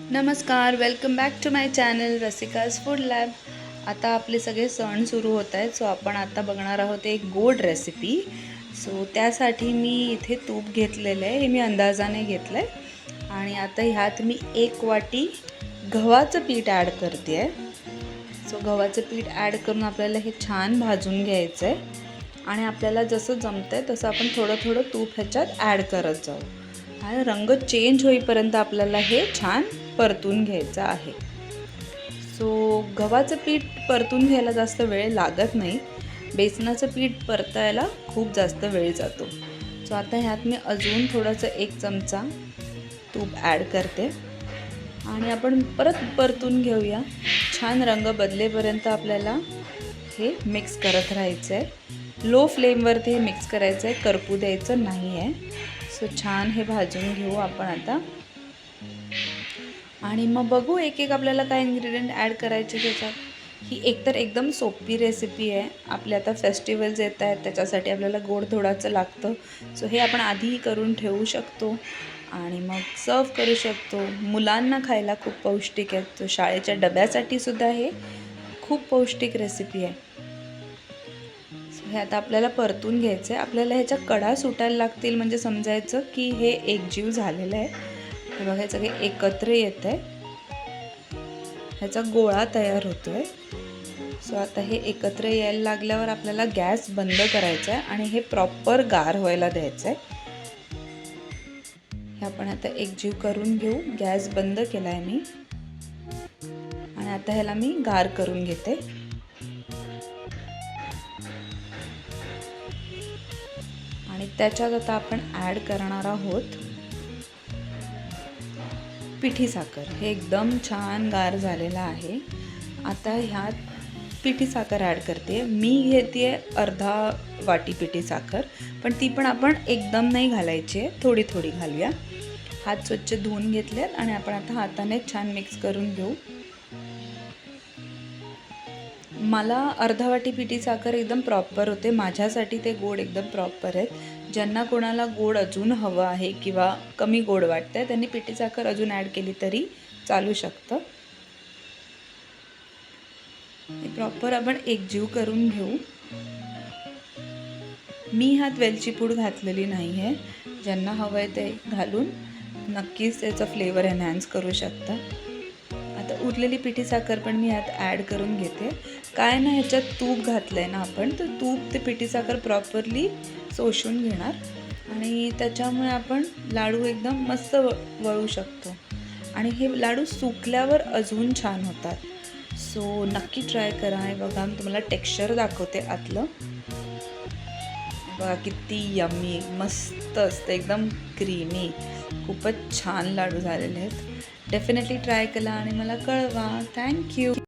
नमस्कार welcome back to my channel Rasika's food lab आता आपले सगळे सण सुरू होत आहेत सो आपण आता बघणार आहोत एक गोड रेसिपी सो त्यासाठी मी इथे तूप घेतलेलं आहे हे मी अंदाजाने घेतलं आहे आणि आता ह्यात मी एक वाटी गव्हाचं पीठ ॲड करते आहे सो गव्हाचं पीठ ॲड करून आपल्याला हे छान भाजून घ्यायचं आहे आणि आपल्याला जसं जमतं आहे तसं आपण थोडं थोडं तूप ह्याच्यात ॲड करत जाऊ. आणि रंग चेंज होईपर्यंत आपल्याला हे छान परतून घ्यायचं आहे. सो गव्हाचं पीठ परतून घ्यायला जास्त वेळ लागत नाही. बेसनाचं पीठ परतायला खूप जास्त वेळ जातो. सो आता ह्यात मी अजून थोडंसं एक चमचा तूप ॲड करते. आणि आपण परत परतून घेऊया. छान रंग बदलेपर्यंत आपल्याला हे मिक्स करत राहायचं आहे लो फ्लेमवरती हे मिक्स करायचं आहे करपू द्यायचं नाही आहे सो छान हे भाजून घेऊ आपण आता. आणि मग बघू एक एक आपल्याला काय इन्ग्रेडियंट ॲड करायचे त्याच्यात. ही एकतर एकदम सोपी रेसिपी आहे. आपले आता फेस्टिवल्स येत आहेत त्याच्यासाठी आपल्याला गोड थोडाचं लागतं. सो हे आपण आधीही करून ठेवू शकतो. आणि मग सर्व करू शकतो. मुलांना खायला खूप पौष्टिक आहे. तो शाळेच्या डब्यासाठी सुद्धा हे खूप पौष्टिक रेसिपी आहे. सो हे आता आपल्याला परतून घ्यायचं आहे आपल्याला ह्याच्या कडा सुटायला लागतील. म्हणजे समजायचं की हे एकजीव झालेलं आहे. हे बघा हे सगळे एकत्र येत आहे ह्याचा गोळा तयार होतो आहे सो आता हे एकत्र यायला लागल्यावर आपल्याला गॅस बंद करायचा आहे आणि हे प्रॉपर गार व्हायला द्यायचं आहे हे आपण आता एकजीव करून घेऊ. गॅस बंद केला आहे मी. आणि आता ह्याला मी गार करून घेते. आणि त्याच्यात आता आपण ॲड करणार आहोत. पिठी साखर. हे एकदम छान गार झालेलं आहे. आता ह्यात पिठी साखर ॲड करते. मी घेते अर्धा वाटी पिठी साखर पण ती पण आपण एकदम नाही घालायची. आहे थोडी थोडी घालूया. हात स्वच्छ धुवून घेतलेत आणि आपण आता हाताने छान मिक्स करून घेऊ. मला अर्धा वाटी पिठी साखर एकदम प्रॉपर होते. माझ्यासाठी ते गोड एकदम प्रॉपर आहेत. ज्यांना कोणाला गोड अजून हवं आहे किंवा कमी गोड वाटतं आहे त्यांनी पिठी साखर अजून ॲड केली तरी चालू शकतं. प्रॉपर आपण एकजीव करून घेऊ. मी ह्यात वेलची पूड घातलेली नाही आहे ज्यांना हवं आहे ते घालून नक्कीच त्याचा फ्लेवर एनहॅन्स करू शकता. उरलेली पिठी साखर पण मी यात ॲड करून घेते. काय ना ह्याच्यात तूप घातलं आहे ना आपण तर तूप ते पिठी साखर प्रॉपरली सोशून घेणार. आणि त्याच्यामुळे आपण लाडू एकदम मस्त व वळू शकतो. आणि हे लाडू सुकल्यावर अजून छान होतात. सो नक्की ट्राय करा. हे बघा मी तुम्हाला टेक्स्चर दाखवते आतलं. बघा किती यम्मी मस्त असतं. एकदम क्रीमी खूपच छान लाडू झालेले आहेत. डेफिनेटली ट्राय करा आणि मला कळवा. थँक्यू